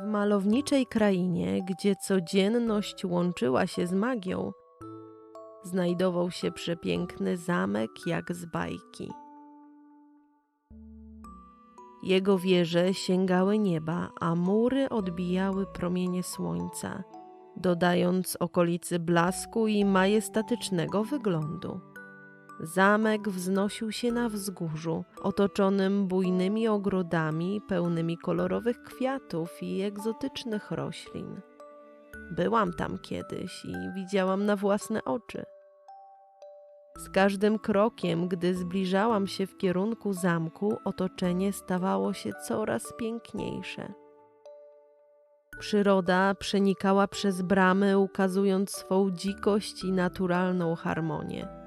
W malowniczej krainie, gdzie codzienność łączyła się z magią, znajdował się przepiękny zamek jak z bajki. Jego wieże sięgały nieba, a mury odbijały promienie słońca, dodając okolicy blasku i majestatycznego wyglądu. Zamek wznosił się na wzgórzu, otoczonym bujnymi ogrodami pełnymi kolorowych kwiatów i egzotycznych roślin. Byłam tam kiedyś i widziałam na własne oczy. Z każdym krokiem, gdy zbliżałam się w kierunku zamku, otoczenie stawało się coraz piękniejsze. Przyroda przenikała przez bramy, ukazując swą dzikość i naturalną harmonię.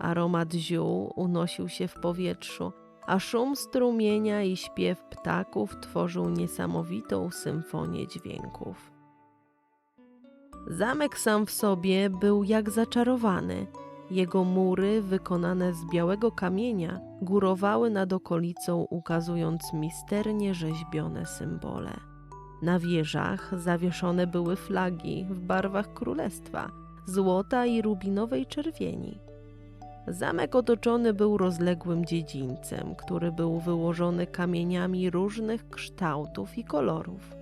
Aromat ziół unosił się w powietrzu, a szum strumienia i śpiew ptaków tworzył niesamowitą symfonię dźwięków. Zamek sam w sobie był jak zaczarowany. Jego mury, wykonane z białego kamienia, górowały nad okolicą, ukazując misternie rzeźbione symbole. Na wieżach zawieszone były flagi w barwach królestwa, złota i rubinowej czerwieni. Zamek otoczony był rozległym dziedzińcem, który był wyłożony kamieniami różnych kształtów i kolorów.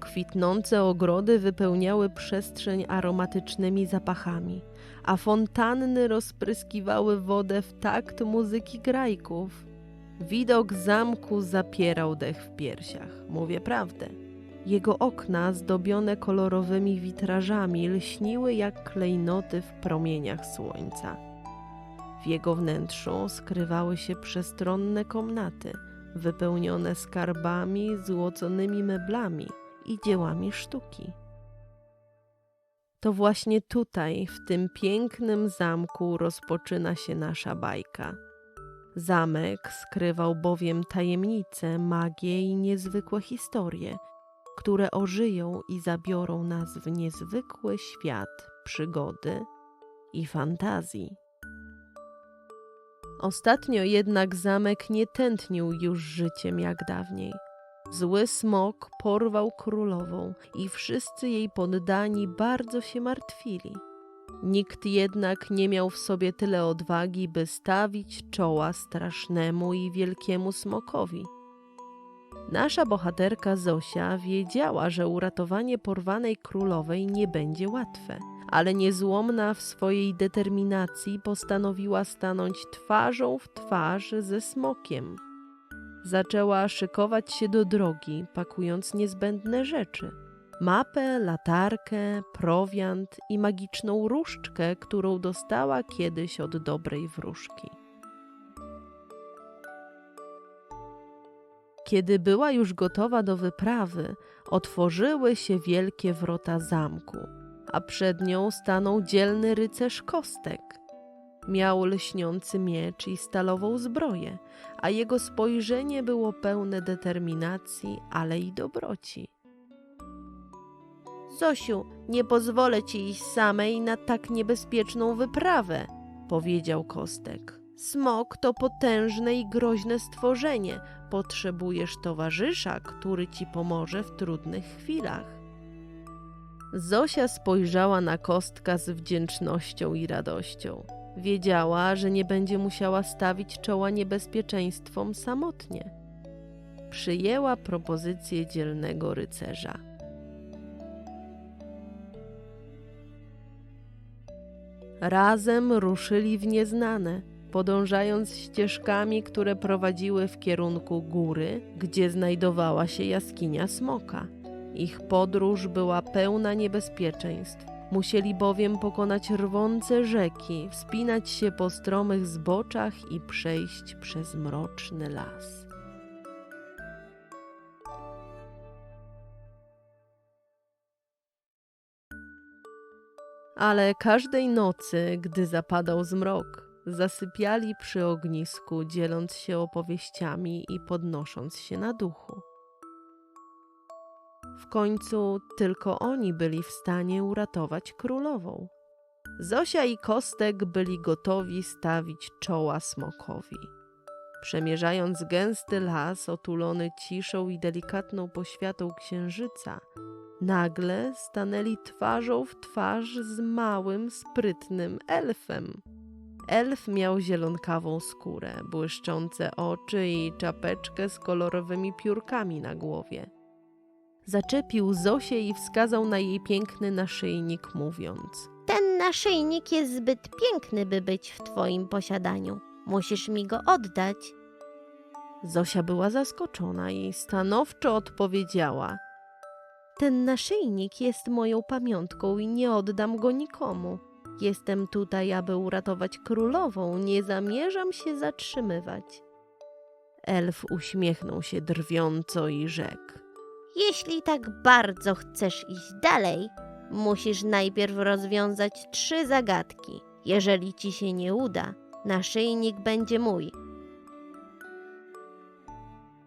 Kwitnące ogrody wypełniały przestrzeń aromatycznymi zapachami, a fontanny rozpryskiwały wodę w takt muzyki grajków. Widok zamku zapierał dech w piersiach, mówię prawdę. Jego okna, zdobione kolorowymi witrażami, lśniły jak klejnoty w promieniach słońca. W jego wnętrzu skrywały się przestronne komnaty, wypełnione skarbami, złoconymi meblami i dziełami sztuki. To właśnie tutaj, w tym pięknym zamku, rozpoczyna się nasza bajka. Zamek skrywał bowiem tajemnice, magię i niezwykłe historie, które ożyją i zabiorą nas w niezwykły świat przygody i fantazji. Ostatnio jednak zamek nie tętnił już życiem jak dawniej. Zły smok porwał królową i wszyscy jej poddani bardzo się martwili. Nikt jednak nie miał w sobie tyle odwagi, by stawić czoła strasznemu i wielkiemu smokowi. Nasza bohaterka Zosia wiedziała, że uratowanie porwanej królowej nie będzie łatwe, ale niezłomna w swojej determinacji postanowiła stanąć twarzą w twarz ze smokiem. Zaczęła szykować się do drogi, pakując niezbędne rzeczy. Mapę, latarkę, prowiant i magiczną różdżkę, którą dostała kiedyś od dobrej wróżki. Kiedy była już gotowa do wyprawy, otworzyły się wielkie wrota zamku, a przed nią stanął dzielny rycerz Kostek. Miał lśniący miecz i stalową zbroję, a jego spojrzenie było pełne determinacji, ale i dobroci. Zosiu, nie pozwolę ci iść samej na tak niebezpieczną wyprawę, powiedział Kostek. Smok to potężne i groźne stworzenie. Potrzebujesz towarzysza, który ci pomoże w trudnych chwilach. Zosia spojrzała na kostka z wdzięcznością i radością. Wiedziała, że nie będzie musiała stawić czoła niebezpieczeństwom samotnie. Przyjęła propozycję dzielnego rycerza. Razem ruszyli w nieznane, podążając ścieżkami, które prowadziły w kierunku góry, gdzie znajdowała się jaskinia smoka. Ich podróż była pełna niebezpieczeństw. Musieli bowiem pokonać rwące rzeki, wspinać się po stromych zboczach i przejść przez mroczny las. Ale każdej nocy, gdy zapadał zmrok, zasypiali przy ognisku, dzieląc się opowieściami i podnosząc się na duchu. W końcu tylko oni byli w stanie uratować królową. Zosia i Kostek byli gotowi stawić czoła smokowi. Przemierzając gęsty las otulony ciszą i delikatną poświatą księżyca, nagle stanęli twarzą w twarz z małym, sprytnym elfem. Elf miał zielonkawą skórę, błyszczące oczy i czapeczkę z kolorowymi piórkami na głowie. Zaczepił Zosię i wskazał na jej piękny naszyjnik, mówiąc: Ten naszyjnik jest zbyt piękny, by być w twoim posiadaniu. Musisz mi go oddać. Zosia była zaskoczona i stanowczo odpowiedziała: Ten naszyjnik jest moją pamiątką i nie oddam go nikomu. Jestem tutaj, aby uratować królową, nie zamierzam się zatrzymywać. Elf uśmiechnął się drwiąco i rzekł: Jeśli tak bardzo chcesz iść dalej, musisz najpierw rozwiązać trzy zagadki. Jeżeli ci się nie uda, naszyjnik będzie mój.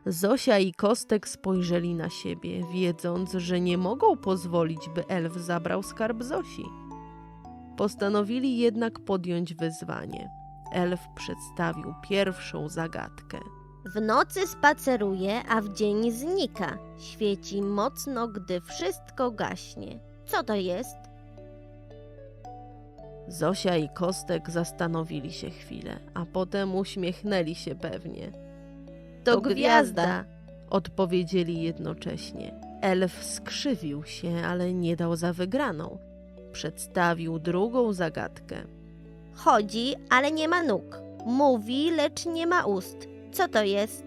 Zosia i Kostek spojrzeli na siebie, wiedząc, że nie mogą pozwolić, by elf zabrał skarb Zosi. Postanowili jednak podjąć wyzwanie. Elf przedstawił pierwszą zagadkę. W nocy spaceruje, a w dzień znika. Świeci mocno, gdy wszystko gaśnie. Co to jest? Zosia i Kostek zastanowili się chwilę, a potem uśmiechnęli się pewnie. To gwiazda. Odpowiedzieli jednocześnie. Elf skrzywił się, ale nie dał za wygraną. Przedstawił drugą zagadkę. Chodzi, ale nie ma nóg. Mówi, lecz nie ma ust. Co to jest?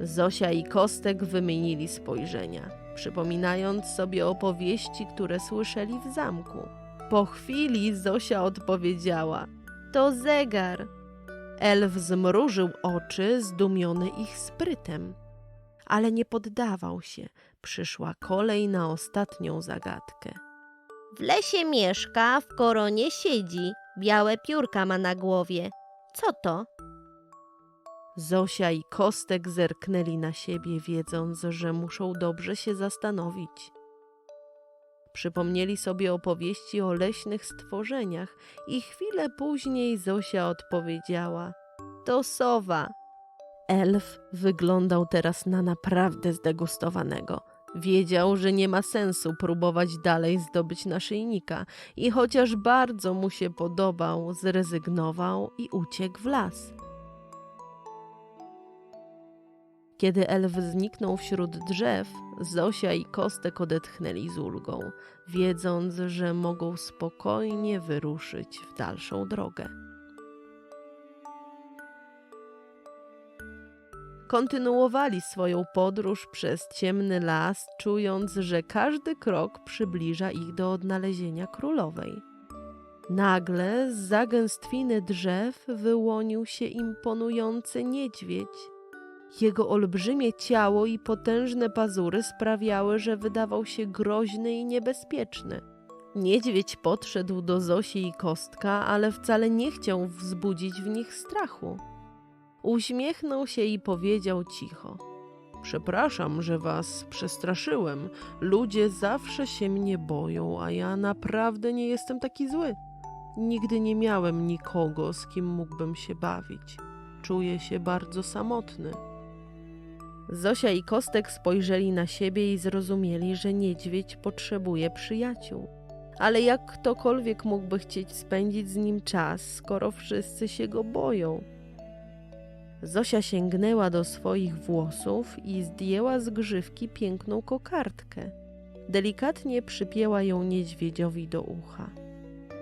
Zosia i Kostek wymienili spojrzenia, przypominając sobie opowieści, które słyszeli w zamku. Po chwili Zosia odpowiedziała: To zegar. Elf zmrużył oczy, zdumiony ich sprytem. Ale nie poddawał się. Przyszła kolej na ostatnią zagadkę. W lesie mieszka, w koronie siedzi. Białe piórka ma na głowie. Co to? Zosia i Kostek zerknęli na siebie, wiedząc, że muszą dobrze się zastanowić. Przypomnieli sobie opowieści o leśnych stworzeniach i chwilę później Zosia odpowiedziała: To sowa. Elf wyglądał teraz na naprawdę zdegustowanego. Wiedział, że nie ma sensu próbować dalej zdobyć naszyjnika i chociaż bardzo mu się podobał, zrezygnował i uciekł w las. Kiedy elf zniknął wśród drzew, Zosia i Kostek odetchnęli z ulgą, wiedząc, że mogą spokojnie wyruszyć w dalszą drogę. Kontynuowali swoją podróż przez ciemny las, czując, że każdy krok przybliża ich do odnalezienia królowej. Nagle z zagęstwiny drzew wyłonił się imponujący niedźwiedź. Jego olbrzymie ciało i potężne pazury sprawiały, że wydawał się groźny i niebezpieczny. Niedźwiedź podszedł do Zosi i Kostka, ale wcale nie chciał wzbudzić w nich strachu. Uśmiechnął się i powiedział cicho: Przepraszam, że was przestraszyłem. Ludzie zawsze się mnie boją, a ja naprawdę nie jestem taki zły. Nigdy nie miałem nikogo, z kim mógłbym się bawić. Czuję się bardzo samotny. Zosia i Kostek spojrzeli na siebie i zrozumieli, że niedźwiedź potrzebuje przyjaciół. Ale jak ktokolwiek mógłby chcieć spędzić z nim czas, skoro wszyscy się go boją? Zosia sięgnęła do swoich włosów i zdjęła z grzywki piękną kokardkę. Delikatnie przypięła ją niedźwiedziowi do ucha.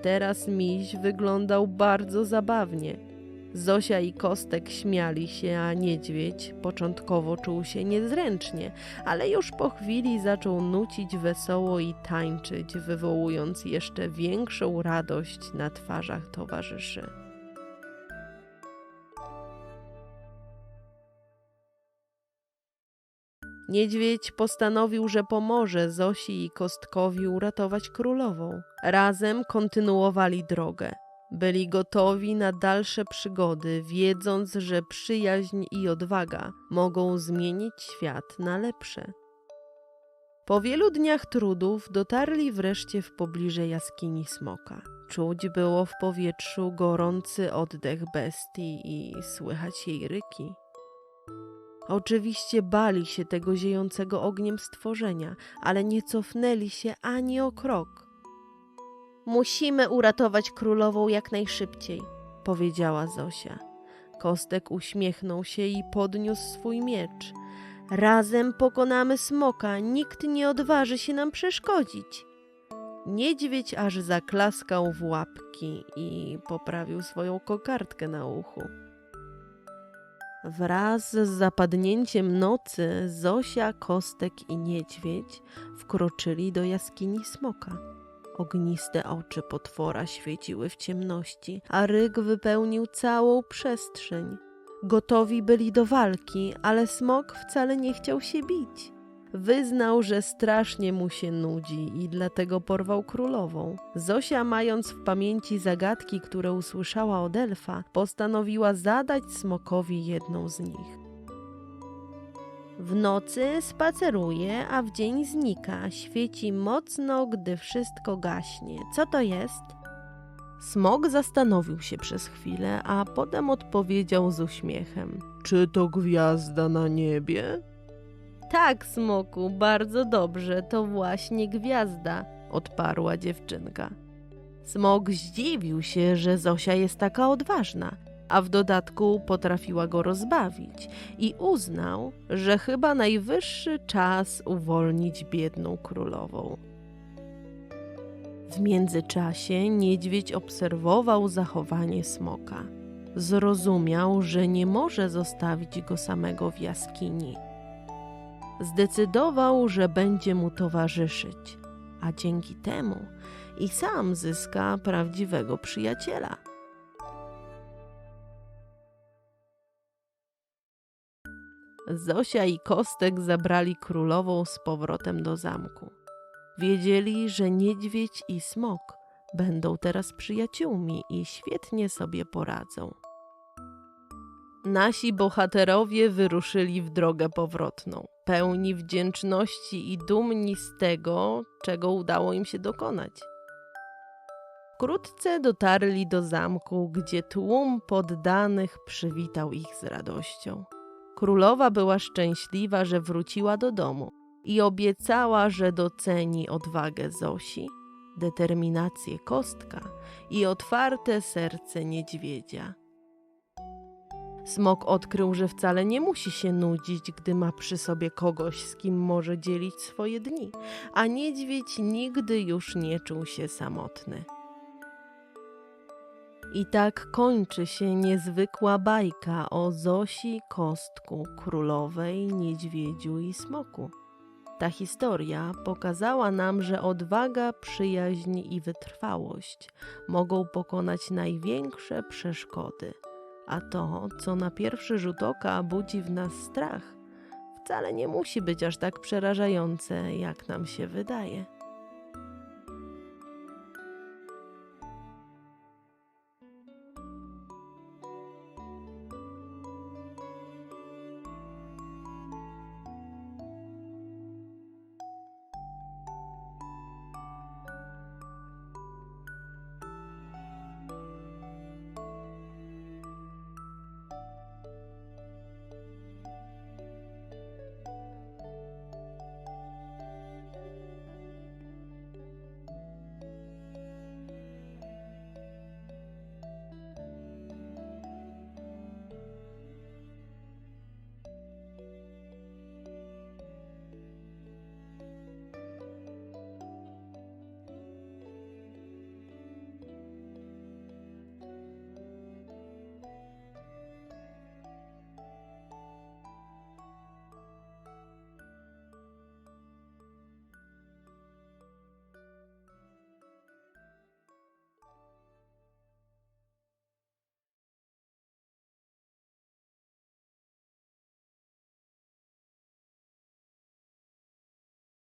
Teraz miś wyglądał bardzo zabawnie. Zosia i Kostek śmiali się, a niedźwiedź początkowo czuł się niezręcznie, ale już po chwili zaczął nucić wesoło i tańczyć, wywołując jeszcze większą radość na twarzach towarzyszy. Niedźwiedź postanowił, że pomoże Zosi i Kostkowi uratować królową. Razem kontynuowali drogę. Byli gotowi na dalsze przygody, wiedząc, że przyjaźń i odwaga mogą zmienić świat na lepsze. Po wielu dniach trudów dotarli wreszcie w pobliże jaskini smoka. Czuć było w powietrzu gorący oddech bestii i słychać jej ryki. Oczywiście bali się tego ziejącego ogniem stworzenia, ale nie cofnęli się ani o krok. Musimy uratować królową jak najszybciej. powiedziała Zosia. Kostek uśmiechnął się i podniósł swój miecz. Razem pokonamy smoka, nikt nie odważy się nam przeszkodzić. Niedźwiedź aż zaklaskał w łapki i poprawił swoją kokardkę na uchu. Wraz z zapadnięciem nocy Zosia, Kostek i Niedźwiedź wkroczyli do jaskini smoka. Ogniste oczy potwora świeciły w ciemności, a ryk wypełnił całą przestrzeń. Gotowi byli do walki, ale smok wcale nie chciał się bić. Wyznał, że strasznie mu się nudzi i dlatego porwał królową. Zosia, mając w pamięci zagadki, które usłyszała od elfa, postanowiła zadać smokowi jedną z nich. W nocy spaceruje, a w dzień znika. Świeci mocno, gdy wszystko gaśnie. Co to jest? Smok zastanowił się przez chwilę, a potem odpowiedział z uśmiechem: Czy to gwiazda na niebie? Tak, smoku, bardzo dobrze, to właśnie gwiazda, odparła dziewczynka. Smok zdziwił się, że Zosia jest taka odważna, a w dodatku potrafiła go rozbawić i uznał, że chyba najwyższy czas uwolnić biedną królową. W międzyczasie niedźwiedź obserwował zachowanie smoka. Zrozumiał, że nie może zostawić go samego w jaskini. Zdecydował, że będzie mu towarzyszyć, a dzięki temu i sam zyska prawdziwego przyjaciela. Zosia i Kostek zabrali królową z powrotem do zamku. Wiedzieli, że niedźwiedź i smok będą teraz przyjaciółmi i świetnie sobie poradzą. Nasi bohaterowie wyruszyli w drogę powrotną, pełni wdzięczności i dumni z tego, czego udało im się dokonać. Wkrótce dotarli do zamku, gdzie tłum poddanych przywitał ich z radością. Królowa była szczęśliwa, że wróciła do domu i obiecała, że doceni odwagę Zosi, determinację kostka i otwarte serce niedźwiedzia. Smok odkrył, że wcale nie musi się nudzić, gdy ma przy sobie kogoś, z kim może dzielić swoje dni, a niedźwiedź nigdy już nie czuł się samotny. I tak kończy się niezwykła bajka o Zosi, Kostku, Królowej, Niedźwiedziu i Smoku. Ta historia pokazała nam, że odwaga, przyjaźń i wytrwałość mogą pokonać największe przeszkody. A to, co na pierwszy rzut oka budzi w nas strach, wcale nie musi być aż tak przerażające, jak nam się wydaje.